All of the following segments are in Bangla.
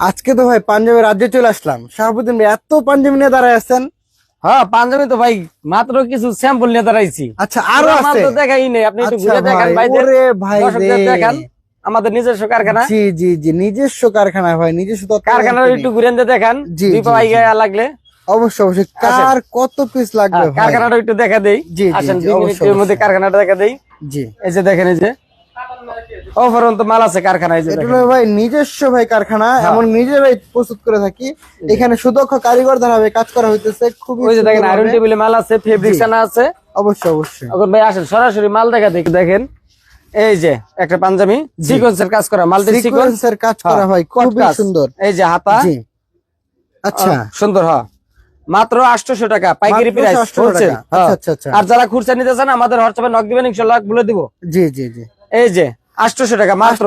আজকে তো ভাই পাঞ্জাবের রাজ্যে চলে আসলাম। শাহাবুদ্দিন ভাই এত পাঞ্জাবি নিয়ে দাঁড়ায় আছেন? হ্যাঁ পাঞ্জাবি তো ভাই মাত্র কিছু স্যাম্পল নিয়ে দাঁড়াইছি। আচ্ছা আরও আছে? তো দেখাই নেই আপনি একটু আচ্ছা ঘুরে দেখান ভাই, ওরে ভাই দেখান আমাদের নিজস্ব কারখানা। জি জি জি নিজস্ব কারখানা ভাই নিজস্ব কারখানার একটু ঘুরে দেখান জি, জি, লাগলে। অবশ্যই অবশ্যই। কার কত পিস লাগবে হ্যাঁ, কারখানাটা একটু দেখা দেই। জি, আসেন মধ্যে কারখানাটা দেখা দেই। জি। এই যে দেখেন এই যে। অফারন্ত মাল আছে কারখানায় এটা হলো ভাই নিজস্ব ভাই কারখানা হ্যাঁ। নিজেরাই প্রস্তুত করে থাকি। এখানে সুদক্ষ কারিগর দ্বারা কাজ করা হইতেছে খুবই ওই যে দেখেন আয়রন টেবিলে মাল আছে অবশ্যই অবশ্যই। এখন ভাই আসেন সরাসরি মাল দেখা দেখি দেখেন। এই যে একটা পাঞ্জাবি সিকোয়েন্সের কাজ করা মাল্টি সিকোয়েন্স সিকোয়েন্সের কাজ করা হয় খুবই সুন্দর। এই যে হাতা। আচ্ছা। সুন্দর হ মাত্র আটশোশো টাকা পাইকারি প্রাইস 800 টাকা। আচ্ছা, আচ্ছা, আচ্ছা। আর যারা খুচরা নিতে চান আমাদের হোয়াটসঅ্যাপে নক দিবেন ইনশাল্লাহ বলে দিব। জি জি জি। এই যে আটশোশো টাকা মাত্র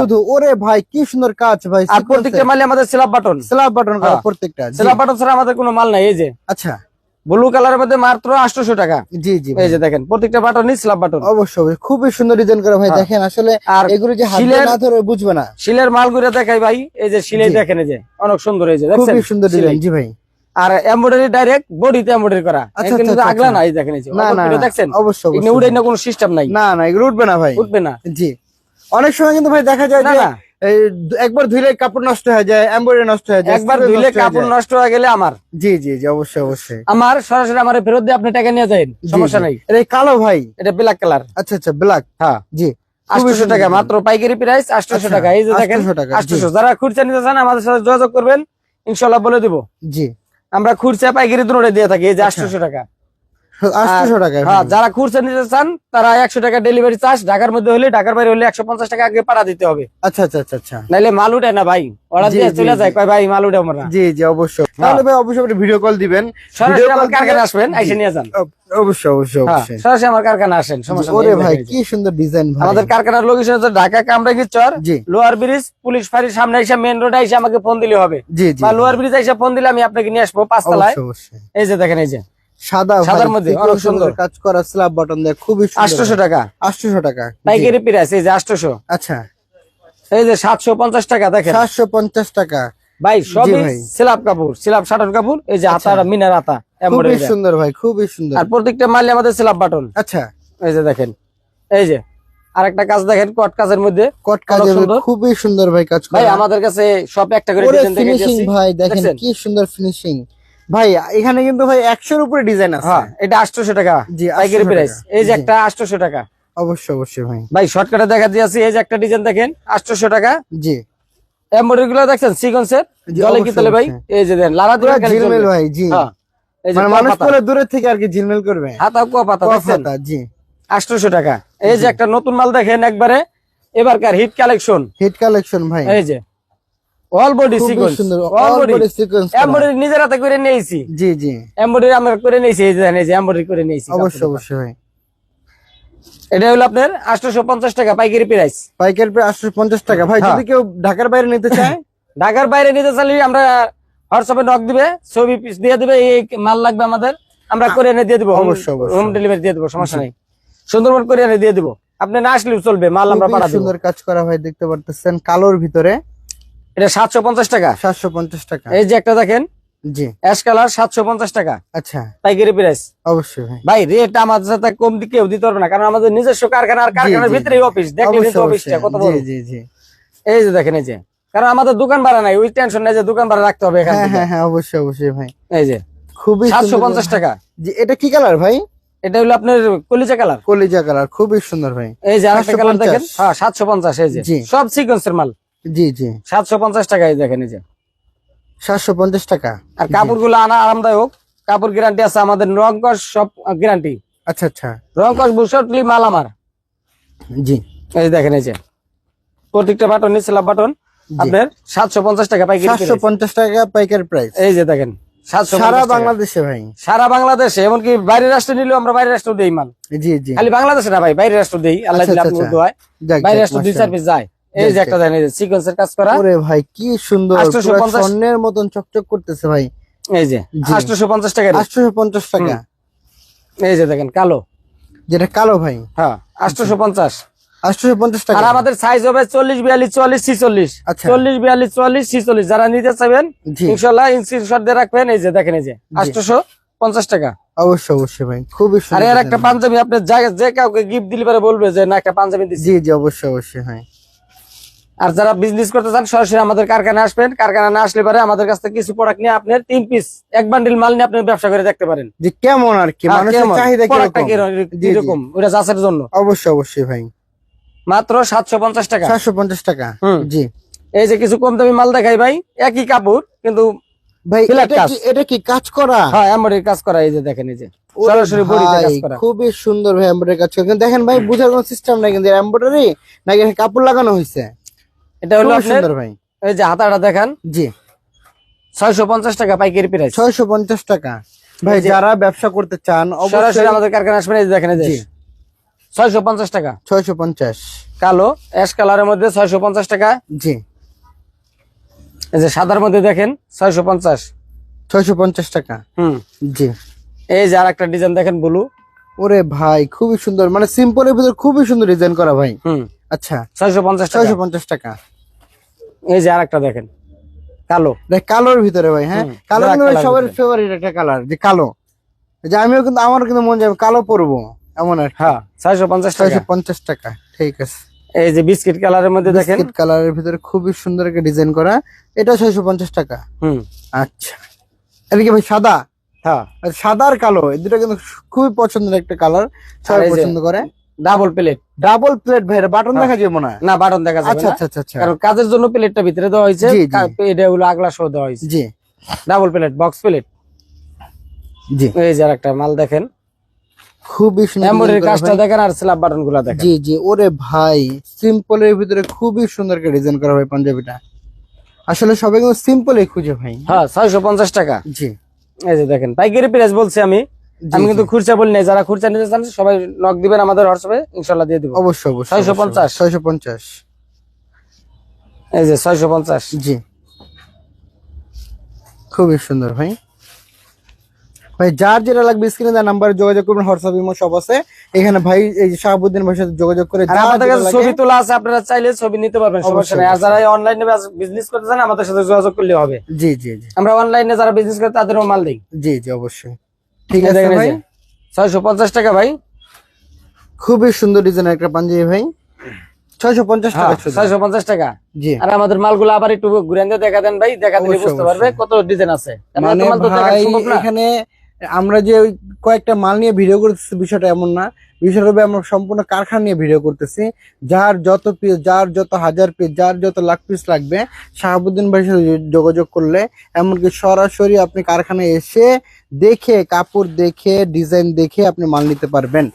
শুধু ওরে ভাই কি সুন্দর কাজ ভাই আর প্রত্যেকটা মালে আমাদের স্ল্যাব বাটন স্ল্যাব বাটন। প্রত্যেকটা। স্ল্যাব বাটন ছাড়া আমাদের কোনো মাল নাই এই যে। আচ্ছা। ব্লু কালারের মধ্যে মাত্র আটশোশো টাকা। জি জি এই যে দেখেন প্রত্যেকটা বাটনই স্ল্যাব বাটন অবশ্যই। খুবই সুন্দর ডিজাইন করা ভাই হ্যাঁ। দেখেন আসলে আর এগুলো যে হাতে শিলের- না ধরে বুঝবে না। শিলের মালগুলো দেখাই ভাই এই যে শিলে দেখেন এই যে অনেক সুন্দর এই যে খুবই সুন্দর। ডিজাইন জি ভাই। আর এমব্রয়ডারি ডাইরেক্ট বডিতে এমব্রয়ডারি করা। আচ্ছা, কিন্তু আচ্ছা, আগলা আচ্ছা। না এই দেখেন না না দেখছেন? অবশ্যই উড়ে না কোনো সিস্টেম নাই। না না এগুলো উঠবে না ভাই। উঠবে না। জি। অনেক সময় কিন্তু ভাই দেখা যায় না, যে একবার ধুইলে কাপড় নষ্ট হয়ে যায় এমব্রয়ডারি নষ্ট হয়ে যায় একবার ধুইলে কাপড় নষ্ট হয়ে গেলে আমার। জি জি জি অবশ্যই অবশ্যই। আমার সরাসরি আমার ফেরত দিয়ে আপনি টাকা নিয়ে যাবেন সমস্যা নাই। এটা কালো ভাই। এটা ব্ল্যাক কালার আচ্ছা আচ্ছা ব্ল্যাক হ্যাঁ। জি। আটশো টাকা মাত্র পাইকারি প্রাইস আটশো টাকা। এই যে দেখেন 800 টাকা, আটশো যারা খুরচা নিতে চান আমাদের সাথে যোগাযোগ করবেন। ইনশাল্লাহ বলে দিব। জি। আমরা খুরচা পাইকারি দুটোটা দিয়ে থাকি এই যে আটশোশো টাকা। টাকা হ্যাঁ যারা খুরচা নিতে চান তারা একশো টাকা ডেলিভারি চার্জ ঢাকার মধ্যে হলে ঢাকার বাইরে হলে একশো পঞ্চাশ টাকা আগে পাড়া দিতে হবে। আচ্ছা আচ্ছা আচ্ছা আচ্ছা। নাইলে মাল উঠে না ভাই। অর্ডার দিয়ে চলে যায় কয় ভাই মাল উঠে আমরা। জি জি অবশ্যই। তাহলে ভাই অবশ্যই আপনি ভিডিও কল দিবেন। সরাসরি Video আমার কারখানা আসবেন এসে নিয়ে যান। অবশ্যই অবশ্যই হ্যাঁ, অবশ্যই। সরাসরি আমার কারখানা আসেন সমস্যা ওরে ভাই। কি সুন্দর ডিজাইন ভাই। আমাদের কারখানার লোকেশন হচ্ছে ঢাকা কামরাঙ্গি চর জি। লোয়ার ব্রিজ পুলিশ ফাঁড়ির সামনে এসে মেন রোডে এসে আমাকে ফোন দিলে হবে। জি জি বা লোয়ার ব্রিজ এসে ফোন দিলে আমি আপনাকে নিয়ে আসব পাঁচতলায়। এই যে দেখেন এই যে। সাদা সাদার মধ্যে অনেক সুন্দর। কাজ করা স্ল্যাব বাটন দেয় খুবই আটশোশো টাকা। আটশোশো টাকা জি। পাইকারি প্রাইস এই যে আচ্ছা। এই যে টাকা দেখেন। টাকা। ভাই সবই কাপড় কাপড় এই যে মিনার হাতা খুবই সুন্দর ভাই খুবই সুন্দর। আর প্রত্যেকটা মালে আমাদের সিলাপ বাটন আচ্ছা। এই যে দেখেন এই যে আর একটা কাজ দেখেন কট কাজের মধ্যে। কট কাজের। খুবই সুন্দর ভাই কাজ ভাই আমাদের কাছে সব একটা করে ডিজাইন দেখে ফিনিশিং ভাই দেখেন? কি সুন্দর ফিনিশিং ভাই এখানে কিন্তু ভাই একশোর উপরে ডিজাইন আছে। হ্যাঁ এটা আটশোশো টাকা। জি, পাইকারি প্রাইস এই যে একটা আটশোশো টাকা। অবশ্যই অবশ্যই ভাই। ভাই শর্টকাটে দেখা দিয়েছি এই যে একটা ডিজাইন দেখেন আটশোশো টাকা। জি। এমব্রয়ডারি গুলো দেখছেন সিকোয়েন্সের জলে কি তাহলে ভাই? এই যে দেন লারা পুরো ঝিলমিল ভাই জি। হ্যাঁ মানে মানুষ থেকে আর কি ঝিলমিল করবে। হাতা দেখছেন? জি। টাকা। এই যে একটা নতুন মাল দেখেন একবারে এবারকার হিট কালেকশন হিট কালেকশন ভাই। এই যে অল বডি খুবই sequence all body body embroidery নিজের হাতে করে নিয়েছি। জি জি। এমব্রয়ডারি আমরা করে নিয়েছি এই যে দেখেন, যে এমব্রয়ডারি করে নিয়েছি অবশ্যই অবশ্যই এটা হলো আপনার আটশোশো পঞ্চাশ টাকা পাইকারি প্রাইস পাইকারি টাকা। ভাই হ্যাঁ। যদি কেউ ঢাকার বাইরে নিতে চায়? ঢাকার বাইরে নিতে চাইলে আমরা হোয়াটসঅ্যাপে নক দিবে ছবি পিস দিয়ে দিবে এই মাল লাগবে আমাদের। আমরা করে এনে দিয়ে দিবো অবশ্যই। হোম ডেলিভারি দিয়ে দিবো সমস্যা নেই। সুন্দরবন করে এনে দিয়ে দিবো। আপনি না আসলেও চলবে মাল আমরা সুন্দর কাজ করা হয় দেখতে পারতেছেন কালোর ভিতরে। এটা সাতশো পঞ্চাশ টাকা। সাতশো পঞ্চাশ টাকা। এই যে একটা দেখেন জি। অ্যাশ কালার সাতশো পঞ্চাশ টাকা। আচ্ছা। পাইকারি প্রাইস অবশ্যই ভাই। ভাই রেট আমাদের সাথে কম দিয়ে কেউ দিতে পারবে না কারণ আমাদের নিজস্ব কারখানা আর কারখানার জি, ভিতরে অফিস দেখলে কিন্তু অফিসটা কত বড়। জি জি জি। এই যে দেখেন এই যে কারণ আমাদের দোকান ভাড়া নাই ওই টেনশন নাই যে দোকান ভাড়া রাখতে হবে এখান হ্যাঁ হ্যাঁ হ্যাঁ অবশ্যই অবশ্যই ভাই। এই যে খুবই সাতশো সুন্দর পঞ্চাশ টাকা। জি এটা কি কালার ভাই? এটা হলো আপনার কলিজা কালার কলিজা কালার খুবই সুন্দর ভাই। এই যে আরেকটা কালার দেখেন। হ্যাঁ সাতশো পঞ্চাশ এই যে। সব সিকোয়েন্সের মাল। জি জি। সাতশো পঞ্চাশ টাকায় দেখেন এই যে। সাতশো পঞ্চাশ টাকা। আর কাপড়গুলো আনা আরামদায়ক। কাপড় গ্যারান্টি আছে আমাদের রং সব গ্যারান্টি আচ্ছা আচ্ছা। রং বুসটলি মাল আমার। জি। এই দেখেন এই যে। প্রত্যেকটা বাটন নিচেলা বাটন আপনার সাতশো পঞ্চাশ টাকা পাইকারি সাতশো পঞ্চাশ টাকা পাইকারি প্রাইস এই যে দেখেন সারা বাংলাদেশে ভাই। সারা বাংলাদেশে এমনকি বাইরের রাষ্ট্র নিলেও আমরা বাইরের রাষ্ট্র দেই মাল। জি জি। খালি বাংলাদেশে না ভাই বাইরের রাষ্ট্র দেই। আল্লাহ আচ্ছা, দিলে আচ্ছা, আচ্ছা। বাইরের রাষ্ট্র দুই চার পিস যায়। এই যে একটা দেন এই যে সিকোয়েন্সের কাজ করা। ওরে ভাই কি সুন্দর। 850 স্বর্ণের মতন চকচক করতেছে ভাই। এই যে জি। আটশোশো পঞ্চাশ টাকা rate। আটশো পঞ্চাশ টাকা। এই যে দেখেন কালো। যেটা কালো ভাই। হ্যাঁ আটশোশো পঞ্চাশ। আটশোশো পঞ্চাশ টাকা। আর আমাদের সাইজ হবে চল্লিশ বিয়াল্লিশ চুয়াল্লিশ ছিচল্লিশ। আচ্ছা। চল্লিশ বিয়াল্লিশ চুয়াল্লিশ ছিচল্লিশ। যারা নিতে চাইবেন জি। ইনশাল্লাহ স্ক্রিনশট দিয়ে রাখবেন। এই যে দেখেন এই যে আটশোশো পঞ্চাশ টাকা। অবশ্যই অবশ্যই ভাই। খুবই আর সুন্দর এর একটা পাঞ্জাবি আপনি যা- যে কাউকে গিফট দিলে পরে বলবে যে না একটা পাঞ্জাবি দিচ্ছি জি জি অবশ্যই অবশ্যই হ্যাঁ আর যারা বিজনেস করতে চান সরাসরি আমাদের কারখানা আসবেন। কারখানা না আসলে পরে আমাদের কাছ থেকে কিছু প্রোডাক্ট নিয়ে আপনার তিন পিস এক বান্ডিল মাল নিয়ে আপনি ব্যবসা করে দেখতে পারেন। যে কেমন আর কি জি। ওটা যাচার জন্য। অবশ্যই অবশ্যই ভাই। মাত্র সাতশো পঞ্চাশ টাকা। চারশো পঞ্চাশ টাকা জি। এই যে কিছু কম দামি মাল দেখাই ভাই একই কাপড় কিন্তু ভাই এটা। কি এটা কি কাজ করা? হ্যাঁ এমব্রয়ডারি কাজ করা এই যে দেখেন এই যে। সরাসরি বডিতে কাজ করা। খুবই সুন্দর ভাই এমব্রয়ডারি কাজ করা। কিন্তু দেখেন ভাই বুঝার কোনো সিস্টেম নাই কিন্তু এমব্রয়ডারি নাকি কাপড় লাগানো হয়েছে এটা হলো সুন্দর ভাই। এই যে হাতাটা দেখান। জি। ছয়শো পঞ্চাশ টাকা পাইকারি প্রাইস ছয়শো পঞ্চাশ টাকা। ভাই যারা ব্যবসা করতে চান অবশ্যই আমাদের কারখানা আসবেন এই দেখেন এই যে। জি। ছয়শো পঞ্চাশ টাকা। ছয়শো পঞ্চাশ। কালো অ্যাশ কালারের মধ্যে ছয়শো পঞ্চাশ টাকা। জি। এই যে সাদার মধ্যে দেখেন ছয়শো পঞ্চাশ। ছয়শো পঞ্চাশ টাকা। হুম। জি। এই যে আর একটা ডিজাইন দেখেন ব্লু। ওরে ভাই খুবই সুন্দর। মানে সিম্পলের ভিতর খুবই সুন্দর ডিজাইন করা ভাই। হুম। আচ্ছা। ছয়শো পঞ্চাশ ছয়শো পঞ্চাশ টাকা। এই যে আর একটা দেখেন কালো। দেখ কালোর ভিতরে ভাই হ্যাঁ? কালো সবার ফেভারিট একটা কালার যে কালো। যে আমিও কিন্তু আমারও কিন্তু মন যাবে কালো পরবো এমন আর হ্যাঁ ছয়শো পঞ্চাশ ছয়শো পঞ্চাশ টাকা ঠিক আছে। এই যে বিস্কিট কালারের মধ্যে দেখেন। বিস্কিট কালারের ভিতরে খুবই সুন্দর একটা ডিজাইন করা এটা ছয়শো পঞ্চাশ টাকা। হুম। আচ্ছা। এটা কি ভাই সাদা। হ্যাঁ। সাদা আর কালো এই দুটো কিন্তু খুবই পছন্দের একটা কালার সবাই পছন্দ করে। ডাবল প্লেট ডাবল প্লেট ভাই বাটন হ্যাঁ। দেখা যাবে না না বাটন দেখা যাবে আচ্ছা আচ্ছা আচ্ছা আচ্ছা। কারণ কাজের জন্য প্লেটটা ভিতরে দেওয়া হয়েছে। এটা হলো আগলা সহ দেওয়া হয়েছে। জি। ডাবল প্লেট বক্স প্লেট জি। এই যে আর একটা মাল দেখেন। খুবই সুন্দর কাজটা দেখেন আর স্ল্যাব বাটনগুলা দেখেন। জি জি। ওরে ভাই সিম্পলের ভিতরে খুবই সুন্দর একটা ডিজাইন করা হয় পাঞ্জাবিটা। আসলে সবাই কিন্তু সিম্পলই খুঁজে ভাই। হ্যাঁ ছয়শো পঞ্চাশ টাকা। জি। এই যে দেখেন পাইকারি প্রাইস বলছি আমি। আমি কিন্তু খুরচা বলি নাই যারা খুরচা নিতে চান সবাই নক দিবেন আমাদের হোয়াটসঅ্যাপে ইনশাল্লাহ দিয়ে দিব। অবশ্যই অবশ্যই 650 ছয়শো পঞ্চাশ? এই যে ছয়শো পঞ্চাশ। জি। খুবই সুন্দর ভাই। ভাই যার যেটা লাগবে স্ক্রিনে তার নাম্বারে যোগাযোগ করবেন হোয়াটসঅ্যাপ ইমো সব আছে। এখানে ভাই এই যে শাহাবুদ্দিন ভাইয়ের সাথে যোগাযোগ করে আমাদের কাছে ছবি তোলা আছে আপনারা চাইলে ছবি নিতে পারবেন সমস্যা নেই। আর যারা অনলাইনে বিজনেস করতে চান আমাদের সাথে যোগাযোগ করলে হবে। জি জি জি। আমরা অনলাইনে যারা বিজনেস করে তাদেরও মাল দিই। জি জি অবশ্যই। ঠিক আছে ভাই? যে, ছয়শো পঞ্চাশ টাকা ভাই। খুবই সুন্দর ডিজাইনের একটা পাঞ্জাবি ভাই। ছয়শো পঞ্চাশ হ্যাঁ, টাকা শুধু। ছয়শো পঞ্চাশ টাকা। জি। আর আমাদের মালগুলো আবার একটু ঘুরে দেখা দেন ভাই দেখা দিলে বুঝতে পারবে কত ডিজাইন আছে। মানে এত তো দেখা সম্ভব না। এখানে আমরা যে ওই কয়েকটা মাল নিয়ে ভিডিও করতেছি, বিষয়টা এমন না। বিষয়টা আমরা সম্পূর্ণ কারখানা নিয়ে ভিডিও করতেছি। যার যত পিস যার যত হাজার পিস যার যত লাখ পিস লাগবে, শাহাবুদ্দিন ভাইয়ের সাথে যোগাযোগ করলে, এমনকি সরাসরি আপনি কারখানায় এসে দেখে, কাপড় দেখে ডিজাইন দেখে আপনি মাল নিতে পারবেন।